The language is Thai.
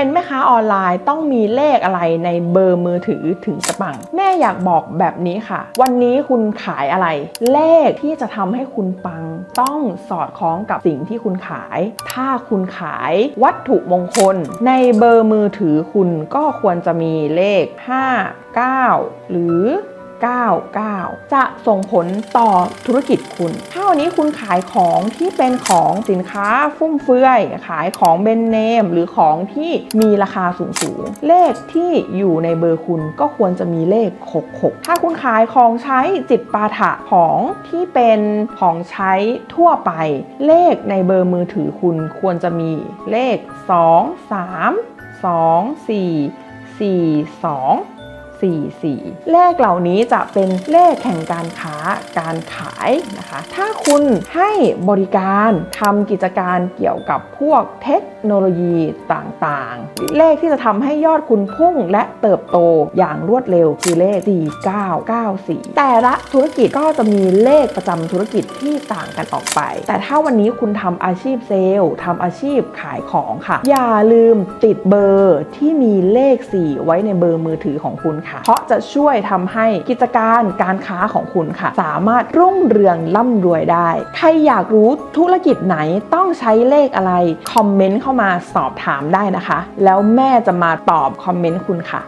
เป็นแม่ค้าออนไลน์ต้องมีเลขอะไรในเบอร์มือถือถึงจะปัง แม่อยากบอกแบบนี้ค่ะ วันนี้คุณขายอะไร เลขที่จะทำให้คุณปัง ต้องสอดคล้องกับสิ่งที่คุณขาย ถ้าคุณขายวัตถุมงคล ในเบอร์มือถือคุณก็ควรจะมีเลข 5 9 หรือ 99 จะส่งผลต่อธุรกิจคุณ ถ้าวันนี้คุณขายของที่เป็นของสินค้าฟุ่มเฟือย ขายของเบนเนม หรือของที่มีราคาสูงสูงๆเลขที่อยู่ในเบอร์คุณก็ควรจะมีเลข 66 ถ้าคุณขายของใช้จิตปาถะของที่เป็นของใช้ทั่วไป เลขในเบอร์มือถือคุณควรจะมีเลข 2 3 2 4 4 2 44 เลขเหล่านี้จะเป็นเลขแห่งการค้าการขายนะคะ ถ้าคุณให้บริการทำกิจการเกี่ยวกับพวกเทคโนโลยีต่างๆ เลขที่จะทำให้ยอดคุณพุ่งและเติบโตอย่างรวดเร็วคือเลข 4994 แต่ละธุรกิจก็จะมีเลขประจำธุรกิจที่ต่างกันออกไป แต่ถ้าวันนี้คุณทำอาชีพเซลล์ทำอาชีพขายของค่ะ อย่าลืมติดเบอร์ที่มีเลข 4 ไว้ในเบอร์มือถือของคุณค่ะ เพราะจะช่วยทำให้กิจการการค้าของคุณค่ะ สามารถรุ่งเรืองร่ำรวยได้ ใครอยากรู้ธุรกิจไหนต้องใช้เลขอะไร คอมเมนต์เข้ามาสอบถามได้นะคะ แล้วแม่จะมาตอบคอมเมนต์คุณค่ะ